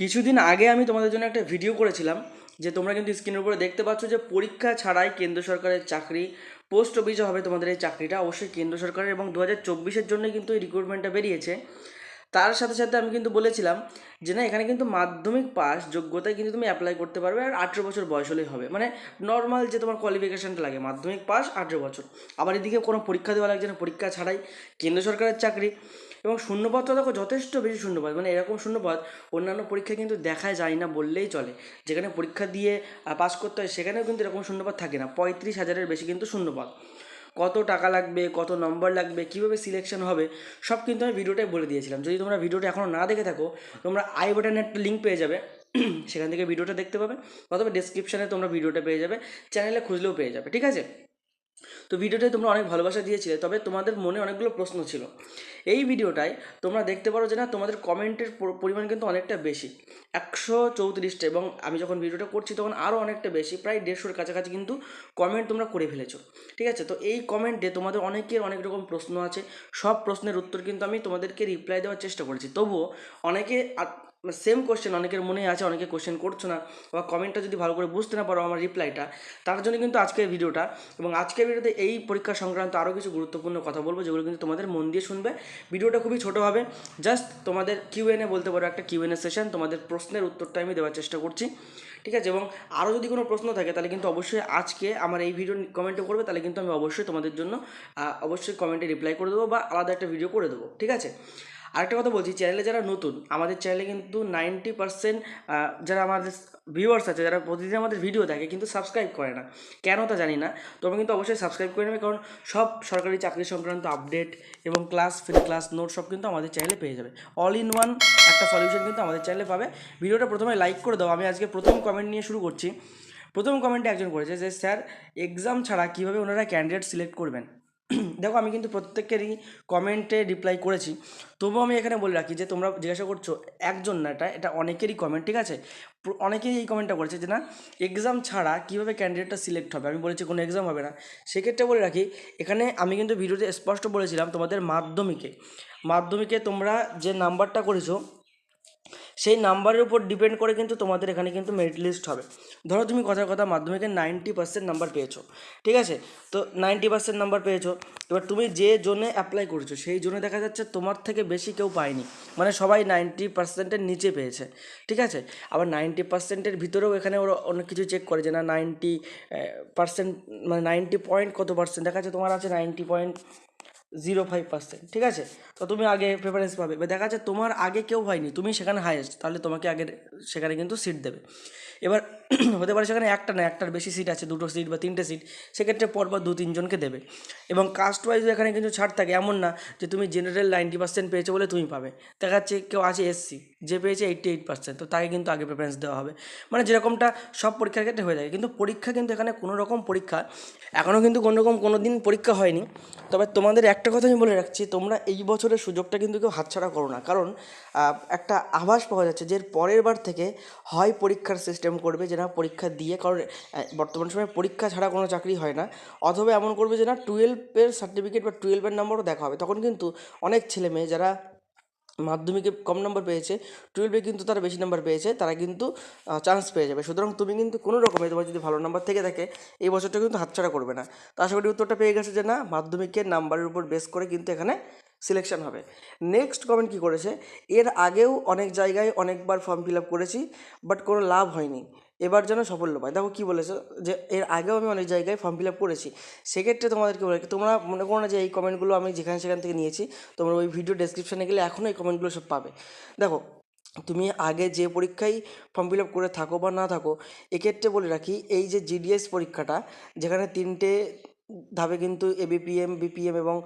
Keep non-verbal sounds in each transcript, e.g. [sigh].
কিছুদিন আগে আমি তোমাদের জন্য একটা ভিডিও করেছিলাম যে তোমরা কিন্তু স্ক্রিনের উপরে দেখতে পাচ্ছ যে পরীক্ষা ছাড়াই কেন্দ্র সরকারের চাকরি পোস্ট অফিসে হবে তোমাদের এই চাকরিটা, অবশ্যই কেন্দ্র সরকারের এবং দু হাজার চব্বিশের জন্য কিন্তু এই রিক্রুটমেন্টটা বেরিয়েছে। তার সাথে সাথে আমি কিন্তু বলেছিলাম যে না, এখানে কিন্তু মাধ্যমিক পাস যোগ্যতায় কিন্তু তুমি অ্যাপ্লাই করতে পারবে আর আঠেরো বছর বয়স হলেই হবে। মানে নর্মাল যে তোমার কোয়ালিফিকেশানটা লাগে, মাধ্যমিক পাস আঠেরো বছর। আবার এদিকে কোনো পরীক্ষা দেওয়া লাগছে না, পরীক্ষা ছাড়াই কেন্দ্র সরকারের চাকরি। এবং শূন্যপদটা দেখো যথেষ্ট বেশি শূন্যপদ মানে এরকম শূন্যপদ অন্যান্য পরীক্ষায় কিন্তু দেখা যায় না বললেই চলে। যেখানে পরীক্ষা দিয়ে পাস করতে হয়, সেখানেও কিন্তু এরকম শূন্যপদ থাকে না। পঁয়ত্রিশ হাজারের বেশি কিন্তু শূন্যপদ। কত টাকা লাগবে, কত নম্বর লাগবে, কীভাবে সিলেকশন হবে, সব কিন্তু আমি ভিডিওটাই বলে দিয়েছিলাম। যদি তোমরা ভিডিওটা এখনও না দেখে থাকো, তোমরা আই বাটনে একটা লিঙ্ক পেয়ে যাবে। [clears throat] সেখান থেকে ভিডিওটা দেখতে পাবে। অথবা ডিসক্রিপশানে তোমরা ভিডিওটা পেয়ে যাবে। চ্যানেলে খুঁজলেও পেয়ে যাবে, ঠিক আছে? তো ভিডিওটায় তোমরা অনেক ভালোবাসা দিয়েছিলে, তবে তোমাদের মনে অনেকগুলো প্রশ্ন ছিল। এই ভিডিওটায় তোমরা দেখতে পারো যে না, তোমাদের কমেন্টের পরিমাণ কিন্তু অনেকটা বেশি। একশো চৌত্রিশটা এবং আমি যখন ভিডিওটা করছি তখন আরও অনেকটা বেশি, প্রায় দেড়শোর কাছাকাছি কিন্তু কমেন্ট তোমরা করে ফেলেছো। ঠিক আছে? তো এই কমেন্টে তোমাদের অনেকের অনেক রকম প্রশ্ন আছে। সব প্রশ্নের উত্তর কিন্তু আমি তোমাদেরকে রিপ্লাই দেওয়ার চেষ্টা করেছি। তবুও অনেকে সেম কোশ্চেন অনেকের মনে আছে, অনেকে কোশ্চেন করছ না, বা কমেন্টটা যদি ভালো করে বুঝতে না পারো আমার রিপ্লাইটা তার জন্য কিন্তু আজকের ভিডিওটা এবং আজকের ভিডিওতে এই পরীক্ষা সংক্রান্ত আরও কিছু গুরুত্বপূর্ণ কথা বলব, যেগুলো কিন্তু তোমাদের মন দিয়ে শুনবে। ভিডিওটা খুবই ছোটো হবে জাস্ট তোমাদের কিউএনএ বলতে পারো একটা কিউএনএ সেশন তোমাদের প্রশ্নের উত্তরটা আমি দেওয়ার চেষ্টা করছি, ঠিক আছে? এবং আরও যদি কোনো প্রশ্ন থাকে, তাহলে কিন্তু অবশ্যই আজকে আমার এই ভিডিও কমেন্টে করবে, তাহলে কিন্তু আমি অবশ্যই তোমাদের জন্য অবশ্যই কমেন্টে রিপ্লাই করে দেবো বা আলাদা একটা ভিডিও করে দেবো, ঠিক আছে? আরেকটা কথা বলছি চ্যানেলে যারা নতুন, আমাদের চ্যানেলে কিন্তু নাইনটি পার্সেন্ট যারা আমাদের ভিউয়ার্স আছে, যারা প্রতিদিন আমাদের ভিডিও দেখে, কিন্তু সাবস্ক্রাইব করে না। কেন তা জানি না তবে কিন্তু অবশ্যই সাবস্ক্রাইব করে নেবে, কারণ সব সরকারি চাকরি সংক্রান্ত আপডেট এবং ক্লাস ফ্রি ক্লাস নোট সব কিন্তু আমাদের চ্যানেলে পেয়ে যাবে। অল ইন ওয়ান একটা সলিউশন কিন্তু আমাদের চ্যানেলে পাবে। ভিডিওটা প্রথমে লাইক করে দাও, আমি আজকে প্রথম কমেন্ট নিয়ে শুরু করছি। প্রথম কমেন্টে একজন করেছে যে, স্যার এক্সাম ছাড়া কীভাবে ওনারা ক্যান্ডিডেট সিলেক্ট করবেন? দেখো, আমি কিন্তু প্রত্যেকেরই কমেন্টে রিপ্লাই করেছি। তবুও আমি এখানে বলে রাখি যে, তোমরা জিজ্ঞাসা করছ একজন না, এটা এটা অনেকেরই কমেন্ট ঠিক আছে? অনেকেই এই কমেন্টটা করেছে যে, না এক্সাম ছাড়া কীভাবে ক্যান্ডিডেটটা সিলেক্ট হবে? আমি বলেছি কোনো এক্সাম হবে না। সেক্ষেত্রে বলে রাখি, এখানে আমি কিন্তু ভিডিওতে স্পষ্ট বলেছিলাম তোমাদের মাধ্যমিকে। মাধ্যমিকে তোমরা যে নাম্বারটা করেছ সেই নাম্বারের উপর ডিপেন্ড করে কিন্তু তোমাদের এখানে কিন্তু মেরিট লিস্ট হবে। ধরো তুমি কথার কথা মাধ্যমিকে নাইনটি পার্সেন্ট নাম্বার পেয়েছ, ঠিক আছে? তো নাইনটি পার্সেন্ট নাম্বার পেয়েছ, এবার তুমি যে জোনে অ্যাপ্লাই করেছ, সেই জোনে দেখা যাচ্ছে তোমার থেকে বেশি কেউ পায়নি। মানে সবাই নাইনটি পার্সেন্টের নিচে পেয়েছে, ঠিক আছে? আবার নাইনটি পার্সেন্টের ভিতরেও এখানে ওরা অনেক কিছু চেক করে যে না নাইনটি পার্সেন্ট মানে নাইনটি পয়েন্ট কত পার্সেন্ট দেখা যাচ্ছে তোমার আছে ninety point zero five percent ঠিক আছে? তো তুমি আগে প্রেফারেন্স পাবে। এবার দেখা যাচ্ছে তোমার আগে কেউ হয়নি, তুমি সেখানে হায়েস্ট তাহলে তোমাকে আগে সেখানে কিন্তু সিট দেবে। এবার [clears throat] হতে পারে সেখানে একটা না, একটার বেশি সিট আছে, দুটো সিট বা তিনটে সিট সেক্ষেত্রে পরপর দু তিনজনকে দেবে। এবং কাস্ট ওয়াইজ এখানে কিন্তু ছাড় থাকে, এমন না যে তুমি জেনারেল নাইনটি পার্সেন্ট পেয়েছ বলে তুমি পাবে। দেখা যাচ্ছে কেউ আছে এসসি যে পেয়েছে এইট্টি এইট পার্সেন্ট তো তাকে কিন্তু আগে প্রেফারেন্স দেওয়া হবে। মানে যেরকমটা সব পরীক্ষার ক্ষেত্রে হয়ে থাকে, কিন্তু পরীক্ষা কিন্তু এখানে কোনো রকম পরীক্ষা এখনও কিন্তু কোনো রকম কোনো দিন পরীক্ষা হয়নি। তবে তোমাদের একটা কথা আমি বলে রাখছি, তোমরা এই বছরের সুযোগটা কিন্তু কেউ হাতছাড়া করো না। কারণ একটা আভাস পাওয়া যাচ্ছে যে পরের বার থেকে হয় পরীক্ষার সিস্টেম করবে যে না পরীক্ষা দিয়ে, কারণ বর্তমান সময়ে পরীক্ষা ছাড়া কোনো চাকরি হয় না। অথবা এমন করবে যে না টুয়েলভের সার্টিফিকেট বা টুয়েলভের নাম্বারও দেখা হবে। তখন কিন্তু অনেক ছেলে মেয়ে যারা মাধ্যমিকে কম নম্বর পেয়েছে টুয়েলভে কিন্তু তারা বেশি নাম্বার পেয়েছে, তারা কিন্তু চান্স পেয়ে যাবে। সুতরাং তুমি কিন্তু কোনো রকমে তোমার যদি ভালো নাম্বার থেকে থাকে, এই বছরটা কিন্তু হাতছাড়া করবে না। তো আশা করি উত্তরটা পেয়ে গেছে যে না, মাধ্যমিকের নাম্বারের উপর বেস করে কিন্তু এখানে সিলেকশন হবে। নেক্সট কমেন্ট কী করেছে? এর আগেও অনেক জায়গায় অনেকবার ফর্ম ফিল আপ করেছি বাট কোনো লাভ হয়নি। এবার যেন সাফল্য পায়। দেখো কী বলেছে? যে এর আগেও আমি অনেক জায়গায় ফর্ম ফিল আপ করেছি। সেক্ষেত্রে তোমাদেরকে বলে, তোমরা মনে করো না যে এই কমেন্টগুলো আমি যেখানে সেখান থেকে নিয়েছি, তোমরা ওই ভিডিও ডেসক্রিপশানে গেলে এখনও এই কমেন্টগুলো সব পাবে। দেখো, তুমি আগে যে পরীক্ষায় ফর্ম ফিল আপ করে থাকো বা না থাকো, এক্ষেত্রে বলে রাখি, এই যে জিডিএস পরীক্ষাটা, যেখানে তিনটে ধাপে কিন্তু এবিপিএম বিপিএম এবং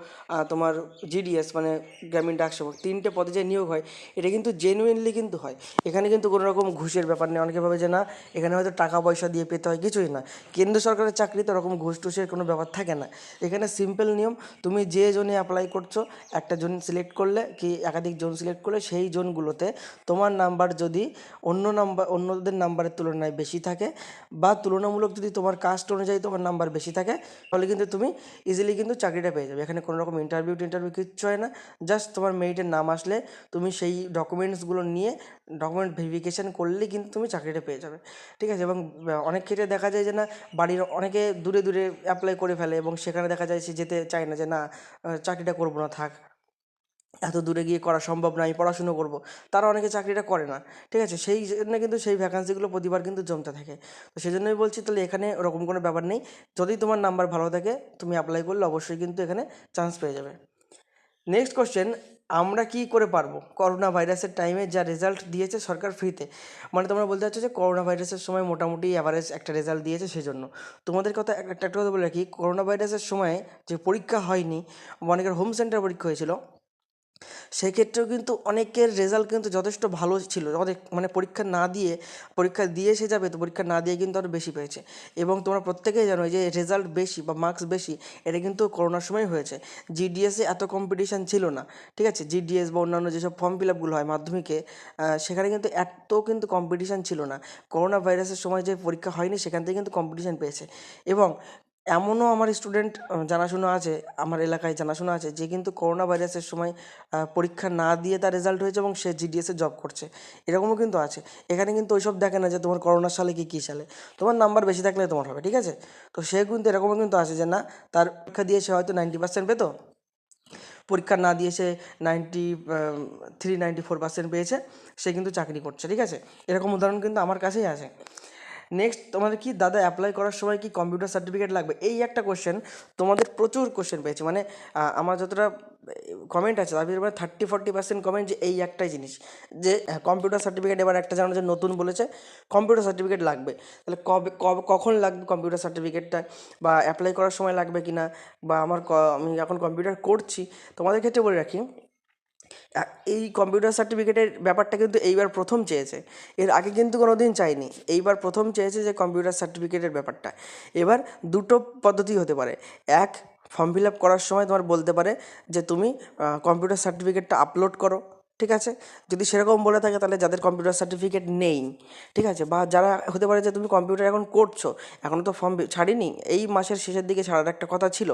তোমার জিডিএস মানে গ্রামীণ ডাক সেবক তিনটে পদে যে নিয়োগ হয়, এটা কিন্তু জেনুইনলি কিন্তু হয়। এখানে কিন্তু কোনো রকম ঘুষের ব্যাপার নেই। অনেকে ভাবে যে না, এখানে হয়তো টাকা পয়সা দিয়ে পেতে হয়, কিছুই না। কেন্দ্র সরকারের চাকরিতে ওরকম ঘুষ টুষের কোনো ব্যাপার থাকে না। এখানে সিম্পল নিয়ম, তুমি যে জোনে অ্যাপ্লাই করছ, একটা জোন সিলেক্ট করলে কি একাধিক জোন সিলেক্ট করলে সেই জোনগুলোতে তোমার নাম্বার যদি অন্য নাম্বার অন্যদের নাম্বারের তুলনায় বেশি থাকে বা তুলনামূলক যদি তোমার কাস্ট অনুযায়ী তোমার নাম্বার বেশি থাকে, তাহলে কিন্তু তুমি ইজিলি কিন্তু চাকরিটা পেয়ে যাবে। এখানে কোনো রকম ইন্টারভিউ টিন্টারভিউ কিচ্ছু হয় না। জাস্ট তোমার মেরিটের নাম আসলে তুমি সেই ডকুমেন্টসগুলো নিয়ে ডকুমেন্ট ভেরিফিকেশান করলে কিন্তু তুমি চাকরিটা পেয়ে যাবে। ঠিক আছে? এবং অনেক ক্ষেত্রে দেখা যায় যে না, বাড়ির অনেকে দূরে দূরে অ্যাপ্লাই করে ফেলে এবং সেখানে দেখা যায় সে যেতে চায় না যে না চাকরিটা করব না, থাক। এত দূরে গিয়ে করা সম্ভব না, আমি পড়াশুনো করব। তারা অনেকে চাকরিটা করে না, ঠিক আছে? সেই জন্য কিন্তু সেই ভ্যাকান্সিগুলো প্রতিবার কিন্তু জমতে থাকে। তো সেই জন্যই বলছি, তাহলে এখানে ওরকম কোনো ব্যাপার নেই। যদি তোমার নাম্বার ভালো থাকে, তুমি অ্যাপ্লাই করলে অবশ্যই কিন্তু এখানে চান্স পেয়ে যাবে। নেক্সট কোশ্চেন আমরা কি করে পারব? করোনা ভাইরাসের টাইমে যা রেজাল্ট দিয়েছে সরকার ফ্রিতে মানে তোমরা বলতে চাচ্ছ যে করোনা ভাইরাসের সময় মোটামুটি অ্যাভারেজ একটা রেজাল্ট দিয়েছে সেজন্য। তোমাদের কথা একটা একটা কথা বলে রাখি করোনা ভাইরাসের সময় যে পরীক্ষা হয়নি, অনেকের হোম সেন্টার পরীক্ষা হয়েছিল। সেক্ষেত্রেও কিন্তু অনেকের রেজাল্ট কিন্তু যথেষ্ট ভালো ছিল। অনেক মানে পরীক্ষা না দিয়ে, পরীক্ষা দিয়ে সে যাবে, তো পরীক্ষা না দিয়ে কিন্তু আরও বেশি পেয়েছে। এবং তোমরা প্রত্যেকেই জানো যে রেজাল্ট বেশি বা মার্কস বেশি, এটা কিন্তু করোনার সময় হয়েছে। জিডিএসে এত কম্পিটিশান ছিল না, ঠিক আছে? জিডিএস বা অন্যান্য যেসব ফর্ম ফিল আপগুলো হয় মাধ্যমিকে সেখানে কিন্তু এত কিন্তু কম্পিটিশান ছিল না। করোনা ভাইরাসের সময় যে পরীক্ষা হয়নি, সেখান থেকে কিন্তু কম্পিটিশান পেয়েছে। এবং এমনও আমার স্টুডেন্ট জানাশোনা আছে, আমার এলাকায় জানাশোনা আছে, যে কিন্তু করোনা ভাইরাসের সময় পরীক্ষা না দিয়ে তার রেজাল্ট হয়েছে এবং সে জিডিএসে জব করছে। এরকমও কিন্তু আছে। এখানে কিন্তু ওইসব দেখে না যে তোমার করোনার সালে কি, কী সালে। তোমার নাম্বার বেশি থাকলে তোমার হবে, ঠিক আছে? তো সে কিন্তু, এরকমও কিন্তু আছে যে না, তার পরীক্ষা দিয়ে সে হয়তো নাইনটি পার্সেন্ট পেতো। পরীক্ষা না দিয়ে সে ninety three ninety four percent পেয়েছে। সে কিন্তু চাকরি করছে, ঠিক আছে? এরকম উদাহরণ কিন্তু আমার কাছেই আছে। নেক্সট তোমাদের কি দাদা অ্যাপ্লাই করার সময় কি কম্পিউটার সার্টিফিকেট লাগবে? এই একটা কোশ্চেন তোমাদের প্রচুর কোশ্চেন পেয়েছে। মানে আমার যতটা কমেন্ট আছে, তার ভিতরে থার্টি ফর্টি পার্সেন্ট কমেন্ট যে এই একটাই জিনিস। যে কম্পিউটার সার্টিফিকেট এবার একটা জানো যে নতুন বলেছে কম্পিউটার সার্টিফিকেট লাগবে। তাহলে কবে কখন লাগবে কম্পিউটার সার্টিফিকেটটা বা অ্যাপ্লাই করার সময় লাগবে কি না বা আমার আমি এখন কম্পিউটার করছি। তোমাদের ক্ষেত্রে বলে রাখি এই কম্পিউটার সার্টিফিকেটের ব্যাপারটা কিন্তু এইবার প্রথম চেয়েছে। এর আগে কিন্তু কোনো দিন চাইনি। এইবার প্রথম চেয়েছে যে কম্পিউটার সার্টিফিকেটের ব্যাপারটা। এবার দুটো পদ্ধতি হতে পারে। এক, ফর্ম ফিল আপ করার সময় তোমার বলতে পারে যে তুমি কম্পিউটার সার্টিফিকেটটা আপলোড করো। ঠিক আছে? যদি সেরকম বলে থাকে তাহলে যাদের কম্পিউটার সার্টিফিকেট নেই, ঠিক আছে? বা যারা হতে পারে যে তুমি কম্পিউটার এখন করছ এখনও তো ফর্ম ছাড়িনি, এই মাসের শেষের দিকে ছাড়ার একটা কথা ছিল।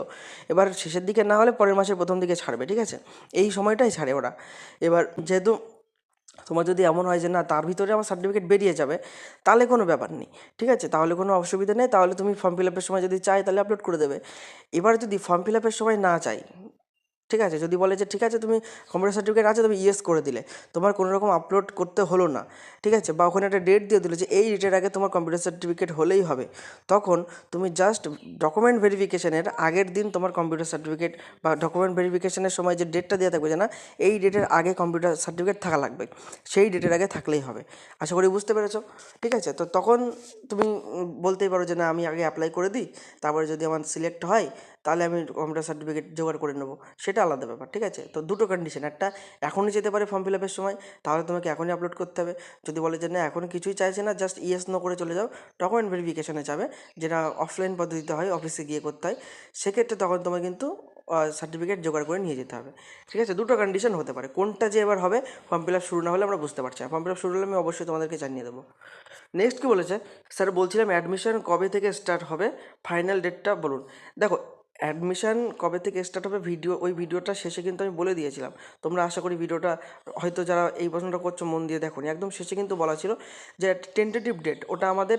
এবার শেষের দিকে না হলে পরের মাসের প্রথম দিকে ছাড়বে, ঠিক আছে? এই সময়টাই ছাড়ে ওরা। এবার যেহেতু তোমার যদি এমন হয় যে না, তার ভিতরে আমার সার্টিফিকেট বেরিয়ে যাবে, তাহলে কোনো ব্যাপার নেই, ঠিক আছে? তাহলে কোনো অসুবিধা নেই, তাহলে তুমি ফর্ম ফিল আপের সময় যদি চাই তাহলে আপলোড করে দেবে। এবার যদি ফর্ম ফিল আপের সময় না চাই ঠিক আছে? যদি বলে যে, ঠিক আছে, তুমি কম্পিউটার সার্টিফিকেট আছে, তুমি ইয়েস করে দিলে। তোমার কোনো রকম আপলোড করতে হলো না, ঠিক আছে? বা ওখানে একটা ডেট দিয়ে দিলো যে, এই ডেটের আগে তোমার কম্পিউটার সার্টিফিকেট হলেই হবে। তখন তুমি জাস্ট ডকুমেন্ট ভেরিফিকেশনের আগের দিন তোমার কম্পিউটার সার্টিফিকেট বা ডকুমেন্ট ভেরিফিকেশনের সময় যে ডেটটা দেওয়া থাকবে, যে না, এই ডেটের আগে কম্পিউটার সার্টিফিকেট থাকা লাগবে। সেই ডেটের আগে থাকলেই হবে। আশা করি বুঝতে পেরেছ? ঠিক আছে? তো তখন তুমি বলতেই পারো যে, না, আমি আগে অ্যাপ্লাই করে দিই। তারপরে যদি আমার সিলেক্ট হয় তাহলে আমি কম্পিউটার সার্টিফিকেট জোগাড় করে নেব। সেটা আলাদা ব্যাপার, ঠিক আছে? তো দুটো কন্ডিশন একটা এখনই যেতে পারে ফর্ম ফিল আপের সময়, তাহলে তোমাকে এখনই আপলোড করতে হবে। যদি বলে যে না, এখন কিছুই চাইছে না জাস্ট ইয়েস নো করে চলে যাও ডকুমেন্ট ভেরিফিকেশনে যাবে, যেটা অফলাইন পদ্ধতিতে হয় অফিসে গিয়ে করতে হয়। সেক্ষেত্রে তখন তোমার কিন্তু সার্টিফিকেট জোগাড় করে নিয়ে যেতে হবে, ঠিক আছে? দুটো কন্ডিশন হতে পারে, কোনটা যে এবার হবে ফর্ম ফিল আপ শুরু না হলে আমরা বুঝতে পারছি না। ফর্ম ফিল আপ শুরু হলে আমি অবশ্যই তোমাদেরকে জানিয়ে দেবো। নেক্সট কী বলেছে? স্যার, বলছিলাম অ্যাডমিশন কবে থেকে স্টার্ট হবে? ফাইনাল ডেটটা বলুন। দেখো অ্যাডমিশন কবে থেকে স্টার্ট হবে ভিডিও ওই ভিডিওটা শেষে কিন্তু আমি বলে দিয়েছিলাম। তোমরা আশা করি ভিডিওটা হয়তো যারা এই প্রশ্নটা করছ মন দিয়ে দেখো একদম শেষে কিন্তু বলা ছিল যে টেন্টেটিভ ডেট ওটা আমাদের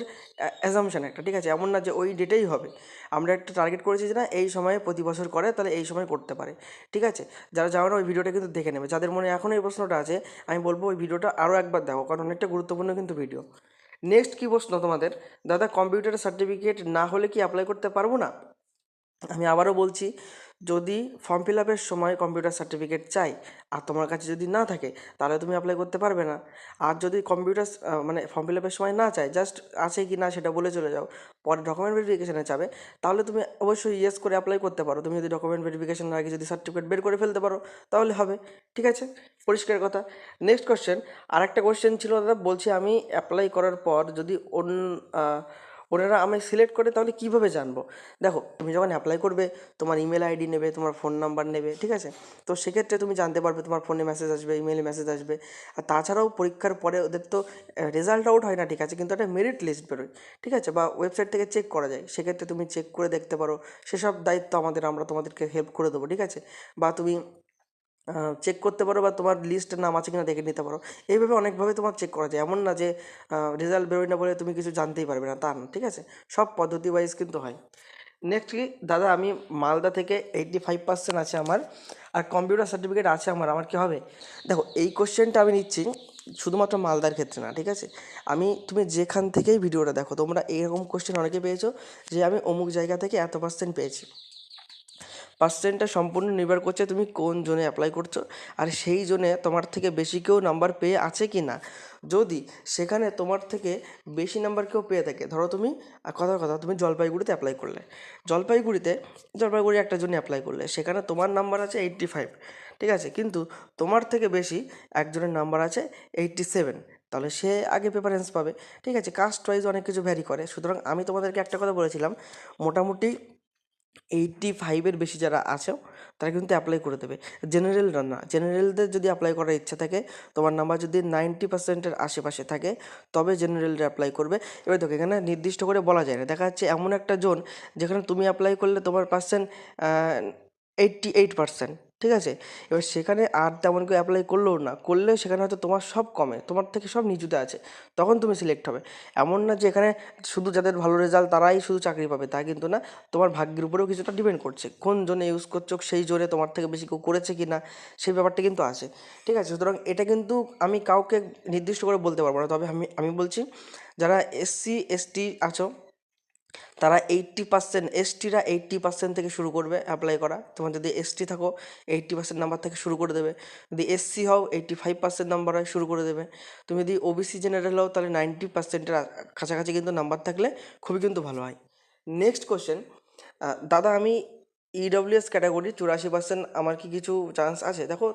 অ্যাজামশান একটা, ঠিক আছে? এমন না যে ওই ডেটেই হবে। আমরা একটা টার্গেট করেছি যে না, এই সময়ে প্রতি বছর করে, তাহলে এই সময় করতে পারে, ঠিক আছে? যারা যাওয়ার ওই ভিডিওটা কিন্তু দেখে নেবে। যাদের মনে এখন এই প্রশ্নটা আছে, আমি বলব ওই ভিডিওটা আরও একবার দেখো, কারণ অনেকটা গুরুত্বপূর্ণ কিন্তু ভিডিও নেক্সট কী প্রশ্ন তোমাদের? দাদা কম্পিউটার সার্টিফিকেট না হলে কি অ্যাপ্লাই করতে পারব না? আমি আবারও বলছি, যদি ফর্ম ফিল আপের সময় কম্পিউটার সার্টিফিকেট চাই, আর তোমার কাছে যদি না থাকে, তাহলে তুমি অ্যাপ্লাই করতে পারবে না। আর যদি কম্পিউটার মানে ফর্ম ফিল আপের সময় না চাই জাস্ট আছে কি না সেটা বলে চলে যাও, পরে ডকুমেন্ট ভেরিফিকেশানে যাবে, তাহলে তুমি অবশ্যই ইয়েস করে অ্যাপ্লাই করতে পারো। তুমি যদি ডকুমেন্ট ভেরিফিকেশনের আগে যদি সার্টিফিকেট বের করে ফেলতে পারো, তাহলে হবে, ঠিক আছে? পরিষ্কার কথা। নেক্সট কোশ্চেন আর একটা কোশ্চেন ছিল দাদা, বলছি আমি অ্যাপ্লাই করার পর যদি অন্য ওনারা আমায় সিলেক্ট করে, তাহলে কীভাবে জানব? দেখো, তুমি যখন অ্যাপ্লাই করবে, তোমার ইমেল আইডি নেবে, তোমার ফোন নাম্বার নেবে, ঠিক আছে? তো সেক্ষেত্রে তুমি জানতে পারবে, তোমার ফোনে মেসেজ আসবে ইমেলে মেসেজ আসবে। আর তাছাড়াও পরীক্ষার পরে ওদের তো রেজাল্ট আউট হয় না, ঠিক আছে? কিন্তু একটা মেরিট লিস্ট বেরোয়, ঠিক আছে? বা ওয়েবসাইট থেকে চেক করা যায়। সেক্ষেত্রে তুমি চেক করে দেখতে পারো। সেসব দায়িত্ব আমাদের, আমরা তোমাদেরকে হেল্প করে দেবো, ঠিক আছে? বা তুমি চেক করতে পারো বা তোমার লিস্টে নাম আছে কিনা দেখে নিতে পারো। এইভাবে অনেকভাবে তোমার চেক করা যায়। এমন না যে রেজাল্ট বেরোয় না বলে তুমি কিছু জানতেই পারবে না, তা না, ঠিক আছে? সব পদ্ধতি ওয়াইজ কিন্তু হয়। নেক্সট কি, দাদা, আমি মালদা থেকে এইটটি ফাইভ পার্সেন্ট আছে আমার, আর কম্পিউটার সার্টিফিকেট আছে আমার আমার কি হবে? দেখো, এই কোশ্চেনটা আমি নিচ্ছি শুধুমাত্র মালদার ক্ষেত্রে না, ঠিক আছে? আমি, তুমি যেখান থেকেই ভিডিওটা দেখো, তোমরা এরকম কোশ্চেন অনেকে পেয়েছ যে, আমি অমুক জায়গা থেকে এত পার্সেন্ট পেয়েছি। পার্সেন্টটা সম্পূর্ণ নির্ভর করছে তুমি কোন জোনে অ্যাপ্লাই করছ, আর সেই জোনে তোমার থেকে বেশি কেউ নাম্বার পেয়ে আছে কি না। যদি সেখানে তোমার থেকে বেশি নাম্বার কেউ পেয়ে থাকে, ধরো তুমি কথার কথা তুমি জলপাইগুড়িতে অ্যাপ্লাই করলে। জলপাইগুড়িতে, জলপাইগুড়ি একটা জন্য অ্যাপ্লাই করলে, সেখানে তোমার নাম্বার আছে এইট্টি ফাইভ ঠিক আছে? কিন্তু তোমার থেকে বেশি একজনের নাম্বার আছে এইট্টি সেভেন তাহলে সে আগে প্রেফারেন্স পাবে, ঠিক আছে? কাস্ট ওয়াইজ অনেক কিছু ভ্যারি করে। সুতরাং আমি তোমাদেরকে একটা কথা বলেছিলাম, মোটামুটি এইট্টি ফাইভের বেশি যারা আছো তারা কিন্তু অ্যাপ্লাই করে দেবে। জেনারেলরা না। জেনারেলদের যদি অ্যাপ্লাই করার ইচ্ছা থাকে, তোমার নাম্বার যদি নাইনটি পার্সেন্টের আশেপাশে থাকে, তবে জেনারেলরা অ্যাপ্লাই করবে। এবার দেখো, এখানে নির্দিষ্ট করে বলা যায় না। দেখা যাচ্ছে এমন একটা জোন যেখানে তুমি অ্যাপ্লাই করলে তোমার পার্সেন্ট এইট্টি এইট পার্সেন্ট ঠিক আছে? এবার সেখানে আর তেমন কেউ অ্যাপ্লাই করলেও না, করলেও সেখানে হয়তো তোমার সব কমে, তোমার থেকে সব নিচুতে আছে, তখন তুমি সিলেক্ট হবে। এমন না যে এখানে শুধু যাদের ভালো রেজাল্ট তারাই শুধু চাকরি পাবে, তা কিন্তু না। তোমার ভাগ্যের উপরেও কিছুটা ডিপেন্ড করছে, কোন জোনে ইউজ করছ, সেই জোনে তোমার থেকে বেশি কেউ করেছে কি না সেই ব্যাপারটা কিন্তু আছে, ঠিক আছে? সুতরাং এটা কিন্তু আমি কাউকে নির্দিষ্ট করে বলতে পারব না, তবে আমি আমি বলছি, যারা এসসি এসটি আছো তারা এইট্টি পার্সেন্ট এসটিরা এইট্টি পার্সেন্ট থেকে শুরু করবে অ্যাপ্লাই করা। তোমার যদি এসটি থাকো এইট্টি পার্সেন্ট নাম্বার থেকে শুরু করে দেবে। যদি এসসি হও এইট্টি ফাইভ পার্সেন্ট নাম্বার হয় শুরু করে দেবে। তুমি যদি ওবিসি জেনারেল হও, তাহলে নাইনটি পার্সেন্টের কাছাকাছি কিন্তু নাম্বার থাকলে খুবই কিন্তু ভালো হয়। নেক্সট কোশ্চেন দাদা আমি ইডব্লিউএস ক্যাটাগরি চুরাশি পার্সেন্ট আমার কি কিছু চান্স আছে? দেখো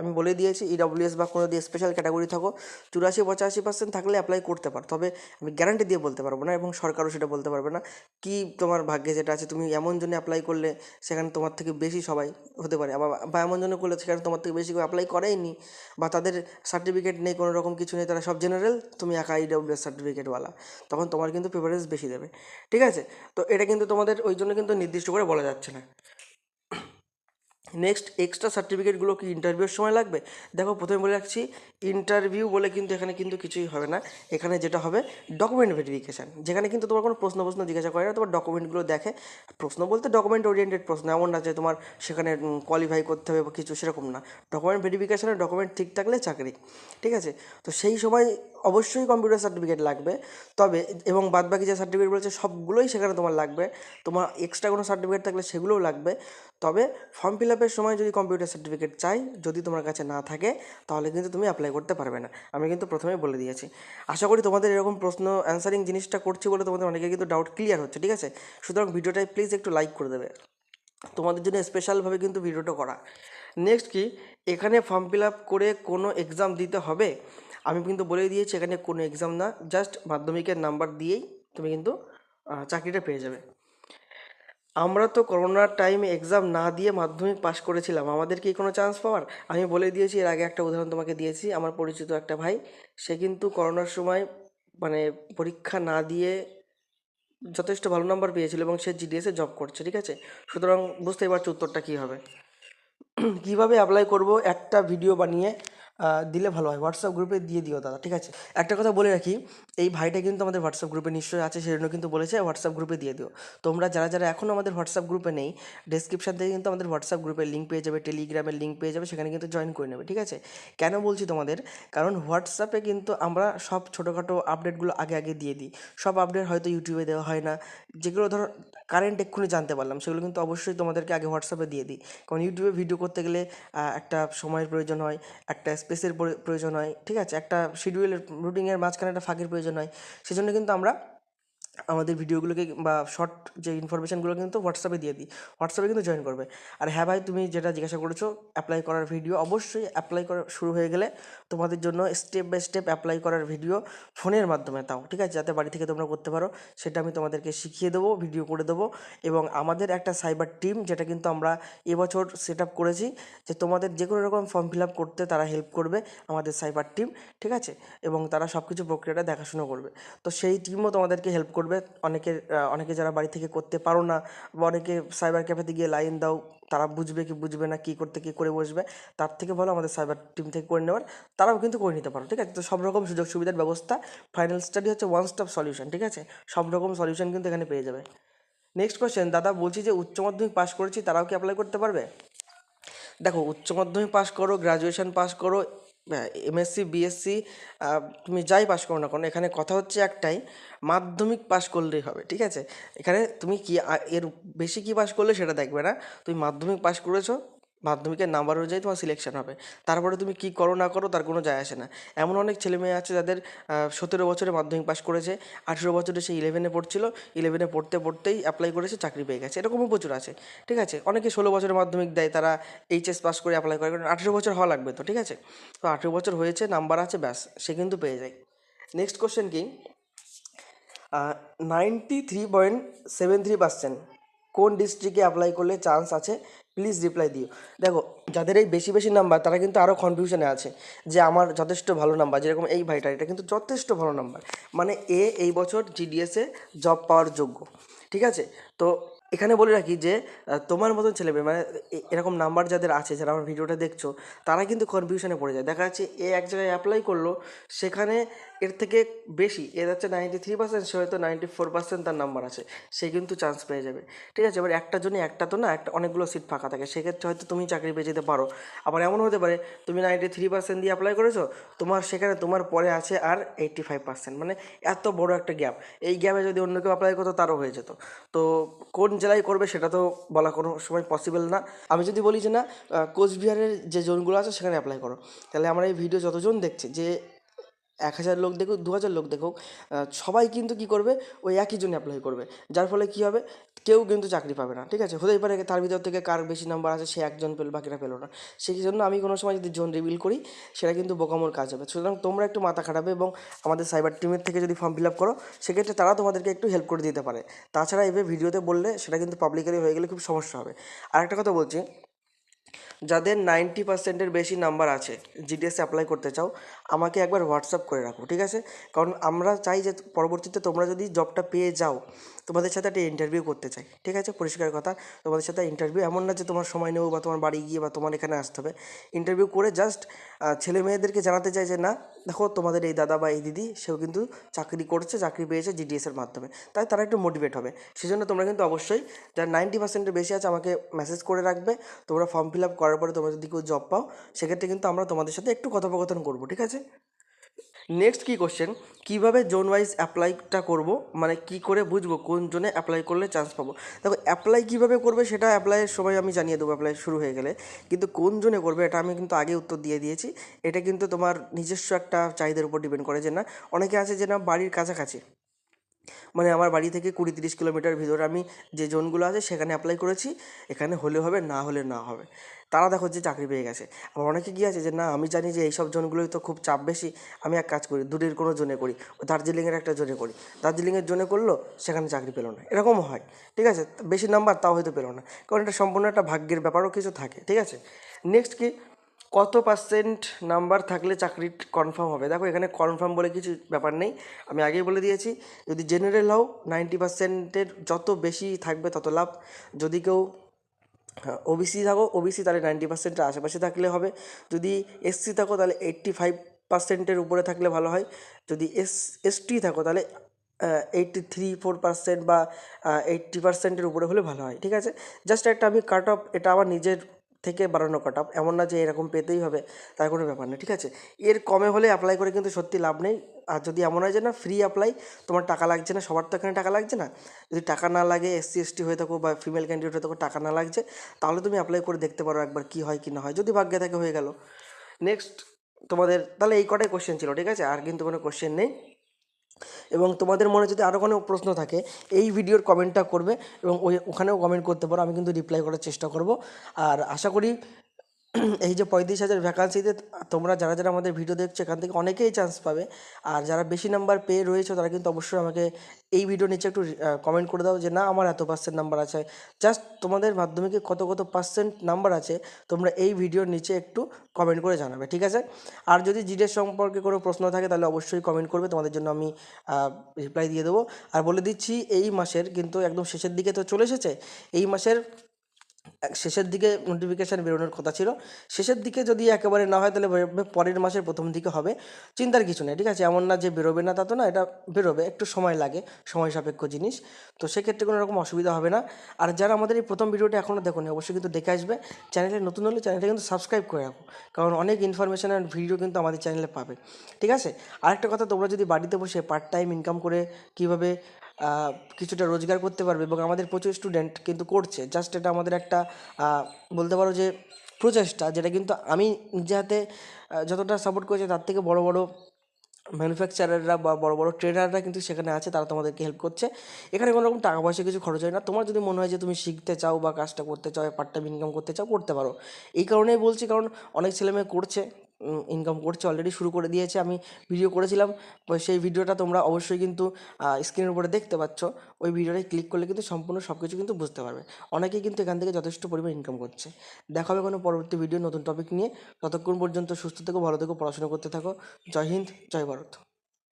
আমি বলে দিয়েছি ইডব্লিউএস বা কোনো দিয়ে স্পেশাল ক্যাটাগরি থাকো, চুরাশি পঁচাশি পার্সেন্ট থাকলে অ্যাপ্লাই করতে পারো। তবে আমি গ্যারান্টি দিয়ে বলতে পারব না এবং সরকারও সেটা বলতে পারবে না কি তোমার ভাগ্যে যেটা আছে। তুমি এমন জন্য অ্যাপ্লাই করলে সেখানে তোমার থেকে বেশি সবাই হতে পারে। আবার, বা এমন জন্য করলে সেখানে তোমার থেকে বেশি কেউ অ্যাপ্লাই করেইনি বা তাদের সার্টিফিকেট নেই, কোনো রকম কিছু নেই, তারা সব জেনারেল তুমি একা ইডব্লিউএস সার্টিফিকেটওয়ালা তখন তোমার কিন্তু প্রিফারেন্স বেশি দেবে। ঠিক আছে? তো এটা কিন্তু তোমাদের ওই জন্য কিন্তু নির্দিষ্ট করে বলা যাচ্ছে না। নেক্সট এক্সট্রা সার্টিফিকেটগুলো কি ইন্টারভিউর সময় লাগবে? দেখো, প্রথমে বলে রাখছি ইন্টারভিউ বলে কিন্তু এখানে কিন্তু কিছুই হবে না। এখানে যেটা হবে ডকুমেন্ট ভেরিফিকেশান যেখানে কিন্তু তোমার কোনো প্রশ্ন প্রশ্ন জিজ্ঞাসা করে না, তোমার ডকুমেন্টগুলো দেখে। প্রশ্ন বলতে ডকুমেন্ট ওরিয়েন্টেড প্রশ্ন, এমন না যে তোমার সেখানে কোয়ালিফাই করতে হবে বা কিছু, সেরকম না। ডকুমেন্ট ভেরিফিকেশানে ডকুমেন্ট ঠিক থাকলে চাকরি, ঠিক আছে? তো সেই সময় অবশ্যই কম্পিউটার সার্টিফিকেট লাগবে। তবে, এবং বাদবাকি যে সার্টিফিকেট বলেছে, সবগুলোই সেখানে তোমার লাগবে। তোমার এক্সট্রা কোনো সার্টিফিকেট থাকলে সেগুলোও লাগবে। তবে ফর্ম ফিল আপের সময় যদি কম্পিউটার সার্টিফিকেট চাই, যদি তোমার কাছে না থাকে, তাহলে কিন্তু তুমি অ্যাপ্লাই করতে পারবে না। আমি কিন্তু প্রথমেই বলে দিয়েছি। আশা করি তোমাদের এরকম প্রশ্ন অ্যান্সারিং জিনিসটা করছি বলে তোমাদের অনেকের কিন্তু ডাউট ক্লিয়ার হচ্ছে, ঠিক আছে? সুতরাং ভিডিওটায় প্লিজ একটু লাইক করে দেবে। তোমাদের জন্য স্পেশালভাবে কিন্তু ভিডিওটা করা। নেক্সট কি? এখানে ফর্ম ফিল আপ করে কোনো এক্সাম দিতে হবে? আমি কিন্তু বলে দিয়েছি, এখানে কোনো এক্সাম না জাস্ট মাধ্যমিকের নাম্বার দিয়েই তুমি কিন্তু চাকরিটা পেয়ে যাবে। আমরা তো করোনার টাইমে এক্সাম না দিয়ে মাধ্যমিক পাশ করেছিলাম। আমাদের কি কোনো চান্স পাওয়ার? আমি বলে দিয়েছি, এর আগে একটা উদাহরণ তোমাকে দিয়েছি। আমার পরিচিত একটা ভাই, সে কিন্তু করোনার সময় মানে পরীক্ষা না দিয়ে যথেষ্ট ভালো নাম্বার পেয়েছিল এবং সে জিডিএসে জব করছে, ঠিক আছে? সুতরাং বুঝতেই পারছ উত্তরটা কী হবে। কীভাবে অ্যাপ্লাই করব? একটা ভিডিও বানিয়ে দিলে ভালো হয়। হোয়াটসঅ্যাপ গ্রুপে দিয়ে দিও দাদা, ঠিক আছে? একটা কথা বলে রাখি এই ভাইটা কিন্তু আমাদের হোয়াটসঅ্যাপ গ্রুপে নিশ্চয়ই আছে, সেজন্য কিন্তু বলেছে হোয়াটসঅ্যাপ গ্রুপে দিয়ে দিও। তোমরা যারা যারা এখনও আমাদের হোয়াটসঅ্যাপ গ্রুপে নেই ডেসক্রিপশন থেকে কিন্তু আমাদের হোয়াটসঅ্যাপ গ্রুপের লিঙ্ক পেয়ে যাবে টেলিগ্রামের লিঙ্ক পেয়ে যাবে, সেখানে কিন্তু জয়েন করে নেবে, ঠিক আছে? কেন বলছি তোমাদের? কারণ হোয়াটসঅ্যাপে কিন্তু আমরা সব ছোটোখাটো আপডেটগুলো আগে আগে দিয়ে দিই। সব আপডেট হয়তো ইউটিউবে দেওয়া হয় না, যেগুলো ধরো কারেন্ট এক্ষুনি জানতে পারলাম, সেগুলো কিন্তু অবশ্যই তোমাদেরকে আগে হোয়াটসঅ্যাপে দিয়ে দিই। কারণ ইউটিউবে ভিডিও করতে গেলে একটা সময়ের প্রয়োজন হয়, একটা স্পেসের প্রয়োজন হয়, ঠিক আছে? একটা শিডিউলের রুটিনের মাঝখানে একটা ফাঁকের প্রয়োজন হয়। সেজন্য কিন্তু আমরা আমাদের ভিডিওগুলোকে বা শর্ট যে ইনফরমেশানগুলো কিন্তু হোয়াটসঅ্যাপে দিয়ে দিই। হোয়াটসঅ্যাপে কিন্তু জয়েন করবে। আর হ্যাঁ ভাই, তুমি যেটা জিজ্ঞাসা করেছ অ্যাপ্লাই করার ভিডিও অবশ্যই অ্যাপ্লাই করা শুরু হয়ে গেলে তোমাদের জন্য স্টেপ বাই স্টেপ অ্যাপ্লাই করার ভিডিও ফোনের মাধ্যমে তাও, ঠিক আছে? যাতে বাড়ি থেকে তোমরা করতে পারো, সেটা আমি তোমাদেরকে শিখিয়ে দেবো ভিডিও করে দেবো। এবং আমাদের একটা সাইবার টিম যেটা কিন্তু আমরা এবছর সেট আপ করেছি, যে তোমাদের যে কোনো রকম ফর্ম ফিল আপ করতে তারা হেল্প করবে আমাদের সাইবার টিম ঠিক আছে? এবং তারা সব কিছু প্রক্রিয়াটা দেখাশুনো করবে। তো সেই টিমও তোমাদেরকে হেল্প করবে। অনেকের আহ, অনেকে যারা বাড়ি থেকে করতে পারো না বা অনেকে সাইবার ক্যাফেতে গিয়ে লাইন দাও তারা বুঝবে কি বুঝবে না কী করতে কী করে বসবে তার থেকে ভালো আমাদের সাইবার টিম থেকে করে নেওয়ার তারাও কিন্তু করে নিতে পারো ঠিক আছে? তো সব রকম সুযোগ সুবিধার ব্যবস্থা ফাইনাল স্টাডি হচ্ছে ওয়ান স্টপ সলিউশন ঠিক আছে? সব রকম সলিউশন কিন্তু এখানে পেয়ে যাবে। নেক্সট কোয়েশ্চেন দাদা বলছি যে উচ্চ মাধ্যমিক পাস করেছি তারাও কি অ্যাপ্লাই করতে পারবে? দেখো উচ্চ মাধ্যমিক পাস করো গ্রাজুয়েশন পাস করো এমএসসি বিএসসি তুমি যাই পাশ করো না কোনো, এখানে কথা হচ্ছে একটাই, মাধ্যমিক পাশ করলেই হবে, ঠিক আছে? এখানে তুমি কি এর বেশি কি পাশ করলে সেটা দেখবে না। তুমি মাধ্যমিক পাশ করেছ মাধ্যমিকের নাম্বার অনুযায়ী তোমার সিলেকশন হবে। তারপরে তুমি কি করো না করো তার কোনো যায় আসে না। এমন অনেক ছেলে মেয়ে আছে যাদের সতেরো বছরে মাধ্যমিক পাশ করেছে, আঠেরো বছরে সে ইলেভেনে পড়ছিল ইলেভেনে পড়তে পড়তেই অ্যাপ্লাই করেছে, চাকরি পেয়ে গেছে। এরকমও প্রচুর আছে, ঠিক আছে? অনেকে ষোলো বছরে মাধ্যমিক দেয়, তারা এইচএস পাস করে অ্যাপ্লাই করে, কারণ আঠেরো বছর হওয়া লাগবে তো, ঠিক আছে? তো আঠেরো বছর হয়েছে, নাম্বার আছে, ব্যাস, সে কিন্তু পেয়ে যায়। নেক্সট কোশ্চেন কি? Ninety three point seven three percent কোন ডিস্ট্রিক্টে অ্যাপ্লাই করলে চান্স আছে প্লিজ রিপ্লাই দিও। দেখো, যাদের এই বেশি বেশি নাম্বার তারা কিন্তু আরও কনফিউশনে আছে যে আমার যথেষ্ট ভালো নাম্বার যেরকম এই ভাইটার এটা কিন্তু যথেষ্ট ভালো নাম্বার মানে এ এই বছর জিডিএসে জব পাওয়ার যোগ্য, ঠিক আছে? তো এখানে বলে রাখি যে তোমার মতন ছেলে মেয়ে মানে এরকম নাম্বার যাদের আছে, যারা আমার ভিডিওটা দেখছ, তারা কিন্তু কনফিউশনে পড়ে যায়। দেখা যাচ্ছে এ এক জায়গায় অ্যাপ্লাই করল, সেখানে এর থেকে বেশি এর হচ্ছে নাইনটি থ্রি পার্সেন্ট সে হয়তো নাইনটি ফোর পার্সেন্ট তার নাম্বার আছে, সে কিন্তু চান্স পেয়ে যাবে, ঠিক আছে? এবার একটা জন্য একটা তো না, একটা অনেকগুলো সিট ফাঁকা থাকে, সেক্ষেত্রে হয়তো তুমি চাকরি পেয়ে যেতে পারো। আবার এমন হতে পারে, তুমি নাইনটি থ্রি পার্সেন্ট দিয়ে অ্যাপ্লাই করেছ, তোমার সেখানে, তোমার পরে আছে আর এইট্টি ফাইভ পার্সেন্ট মানে এত বড় একটা গ্যাপ এই গ্যাপে যদি অন্য কেউ অ্যাপ্লাই করতো, তারও হয়ে যেত। তো কোন জেলায় করবে সেটা তো বলা কোনো সময় পসিবল না। আমি যদি বলি যে না কোচবিহারের যে জোনগুলো আছে, সেখানে অ্যাপ্লাই করো। তাহলে আমার এই ভিডিও যতজন দেখছে, যে এক হাজার লোক দেখুক দু হাজার লোক দেখুক সবাই কিন্তু কি করবে? ওই একই জন্য অ্যাপ্লাই করবে। যার ফলে কি হবে? কেউ কিন্তু চাকরি পাবে না, ঠিক আছে? হতেই পারে তার ভিতর থেকে কার বেশি নাম্বার আছে, সে একজন পেল, বাকিরা পেল না। সেই জন্য আমি কোনো সময় যদি জোন রিভিল করি, সেটা কিন্তু বোকামোর কাজ হবে। সুতরাং তোমরা একটু মাথা খাটাবে এবং আমাদের সাইবার টিমের থেকে যদি ফর্ম ফিল আপ করো, সেক্ষেত্রে তারা তোমাদেরকে একটু হেল্প করে দিতে পারে। তাছাড়া এভাবে ভিডিওতে বললে সেটা কিন্তু পাবলিকালি হয়ে গেলে খুব সমস্যা হবে। আর একটা কথা বলছি যাদের নাইনটি পার্সেন্টের বেশি নাম্বার আছে জিডিএস অ্যাপ্লাই করতে চাও, আমাকে একবার হোয়াটসঅ্যাপ করে রাখো, ঠিক আছে? কারণ আমরা চাই যে পরবর্তীতে তোমরা যদি জবটা পেয়ে যাও তোমাদের সাথে একটা ইন্টারভিউ করতে চাই, ঠিক আছে? পরিষ্কার কথা। তোমাদের সাথে ইন্টারভিউ এমন না যে তোমার সময় নেব বা তোমার বাড়ি গিয়ে বা তোমার এখানে আসতে হবে। ইন্টারভিউ করে জাস্ট ছেলে মেয়েদেরকে জানাতে চাই যে, না, দেখো, তোমাদের এই দাদা বা এই দিদি, সেও কিন্তু চাকরি করছে, চাকরি পেয়েছে জিডিএসের মাধ্যমে। তাই তারা একটু মোটিভেট হবে। সেজন্য তোমরা কিন্তু অবশ্যই, যারা নাইনটি পার্সেন্টের বেশি আছে, আমাকে মেসেজ করে রাখবে। তোমরা ফর্ম ফিল আপ করার পরে তোমরা যদি কেউ জব পাও, সেক্ষেত্রে কিন্তু আমরা তোমাদের সাথে একটু কথোপকথন করব, ঠিক আছে? নেক্সট কী কোশ্চেন কীভাবে জোন ওয়াইজ অ্যাপ্লাইটা করব? মানে কি করে বুঝব? কোন জোনে অ্যাপ্লাই করলে চান্স পাবো? দেখো অ্যাপ্লাই কীভাবে করবে সেটা অ্যাপ্লাইয়ের সময় আমি জানিয়ে দেবো অ্যাপ্লাই শুরু হয়ে গেলে। কিন্তু কোন জোনে করবে এটা আমি কিন্তু আগে উত্তর দিয়ে দিয়েছি। এটা কিন্তু তোমার নিজস্ব একটা চাহিদার উপর ডিপেন্ড করে যে না, অনেকে আছে যে না, বাড়ির কাছাকাছি। মানে আমার বাড়ি থেকে কুড়ি তিরিশ কিলোমিটার ভিতরে আমি যে জোনগুলো আছে সেখানে অ্যাপ্লাই করেছি। এখানে হলে হবে, না হলে না হবে। তারা দেখো যে চাকরি পেয়ে গেছে। আবার অনেকে কি আছে যে, না, আমি জানি যে এইসব জোনগুলোই তো খুব চাপ বেশি, আমি এক কাজ করি দূরের কোনো জোনে করি দার্জিলিংয়ের একটা জোনে করি। দার্জিলিংয়ের জোনে করল, সেখানে চাকরি পেল না। এরকমও হয়, ঠিক আছে? বেশি নাম্বার তাও হয়তো পেল না। কারণ এটা সম্পূর্ণ একটা ভাগ্যের ব্যাপারও কিছু থাকে, ঠিক আছে? নেক্সট কি? কত পার্সেন্ট নাম্বার থাকলে চাকরি কনফার্ম হবে? দেখো, এখানে কনফার্ম বলে কিছু ব্যাপার নেই। আমি আগেই বলে দিয়েছি, যদি জেনারেল হও নাইনটি পার্সেন্টের যত বেশি থাকবে তত লাভ। যদি কেউ ওবিসি থাকো ওবিসি তাহলে নাইনটি পার্সেন্টের আশেপাশে থাকলে হবে। যদি এসসি থাকো, তাহলে এইট্টি ফাইভ পার্সেন্টের উপরে থাকলে ভালো হয়। যদি এস এসটি থাকো, তাহলে এইট্টি থ্রি ফোর পার্সেন্ট বা এইট্টি পার্সেন্টের উপরে হলে ভালো হয়, ঠিক আছে? জাস্ট একটা আমি কাট অফ এটা আমার নিজের থেকে বাড়ানো কাট অফ এমন না যে এরকম পেতেই হবে, তার কোনো ব্যাপার নেই ঠিক আছে? এর কমে হলে অ্যাপ্লাই করে কিন্তু সত্যি লাভ নেই। আর যদি এমন হয় যে না ফ্রি অ্যাপ্লাই তোমার টাকা লাগছে না, সবার তো এখানে টাকা লাগছে না? যদি টাকা না লাগে এসসি এসটি হয়ে থাকো বা ফিমেল ক্যান্ডিডেট হয়ে থাকো, টাকা না লাগছে, তাহলে তুমি অ্যাপ্লাই করে দেখতে পারো একবার কী হয়, কি না হয়, যদি ভাগ্যে থাকে হয়ে গেল। নেক্সট তোমাদের, তাহলে এই কটাই কোশ্চেন ছিল, ঠিক আছে? আর কিন্তু কোনো কোশ্চেন নেই। এবং তোমাদের মনে যদি আরও কোনো প্রশ্ন থাকে, এই ভিডিওর কমেন্টটা করবে এবং ওই, ওখানেও কমেন্ট করতে পারো, আমি কিন্তু রিপ্লাই করার চেষ্টা করব। আর আশা করি [clears throat] এই যে পঁয়ত্রিশ হাজার ভ্যাকান্সিতে তোমরা যারা যারা আমাদের ভিডিও দেখছ, এখান থেকে অনেকেই চান্স পাবে। আর যারা বেশি নাম্বার পেয়ে রয়েছে, তারা কিন্তু অবশ্যই আমাকে এই ভিডিও নিচে একটু কমেন্ট করে দাও যে, না, আমার এত পার্সেন্ট নাম্বার আছে। জাস্ট তোমাদের মাধ্যমিকে কত কত পার্সেন্ট নাম্বার আছে, তোমরা এই ভিডিওর নিচে একটু কমেন্ট করে জানাবে, ঠিক আছে? আর যদি জিডের সম্পর্কে কোনো প্রশ্ন থাকে, তাহলে অবশ্যই কমেন্ট করবে, তোমাদের জন্য আমি রিপ্লাই দিয়ে দেবো। আর বলে দিচ্ছি, এই মাসের কিন্তু একদম শেষের দিকে তো চলে এসেছে, এই মাসের শেষের দিকে নোটিফিকেশান বেরোনোর কথা ছিল। শেষের দিকে যদি একেবারে না হয়, তাহলে পরের মাসের প্রথম দিকে হবে। চিন্তার কিছু নেই, ঠিক আছে? এমন না যে বেরোবে না, তা তো না, এটা বেরোবে। একটু সময় লাগে, সময় সাপেক্ষ জিনিস। তো সেক্ষেত্রে কোনো রকম অসুবিধা হবে না। আর যারা আমাদের এই প্রথম ভিডিওটা এখনও দেখোনি, অবশ্যই কিন্তু দেখে আসবে। চ্যানেলে নতুন হলে চ্যানেলটা কিন্তু সাবস্ক্রাইব করে রাখো। কারণ অনেক ইনফরমেশান আর ভিডিও কিন্তু আমাদের চ্যানেলে পাবে। ঠিক আছে? আরেকটা কথা, তোমরা যদি বাড়িতে বসে পার্ট টাইম ইনকাম করে কীভাবে কিছুটা রোজগার করতে পারবে এবং আমাদের প্রচুর স্টুডেন্ট কিন্তু করছে। জাস্ট এটা আমাদের একটা বলতে পারো যে প্রচেষ্টা, যেটা কিন্তু আমি নিজে হাতে যতটা সাপোর্ট করেছি তার থেকে বড় বড় ম্যানুফ্যাকচারাররা বা বড় বড় ট্রেনাররা কিন্তু সেখানে আছে, তারা তোমাদেরকে হেল্প করছে। এখানে কোনো রকম টাকা পয়সা কিছু খরচ হয় না। তোমার যদি মনে হয় যে তুমি শিখতে চাও বা কাজটা করতে চাও পার্ট টাইম ইনকাম করতে চাও, করতে পারো। এই কারণেই বলছি, কারণ অনেক ছেলেমেয়ে করছে। ইনকাম করছে অলরেডি শুরু করে দিয়েছে, আমি ভিডিও করেছিলাম। সেই ভিডিওটা তোমরা অবশ্যই কিন্তু স্ক্রিনের উপরে দেখতে পাচ্ছ। ওই ভিডিওটায় ক্লিক করলে কিন্তু সম্পূর্ণ সব কিছু কিন্তু বুঝতে পারবে। অনেকেই কিন্তু এখান থেকে যথেষ্ট পরিমাণ ইনকাম করছে। দেখা হবে কোনো পরবর্তী ভিডিও নতুন টপিক নিয়ে। ততক্ষণ পর্যন্ত সুস্থ থেকো, ভালো থেকো, পড়াশোনা করতে থাকো। জয় হিন্দ, জয় ভারত।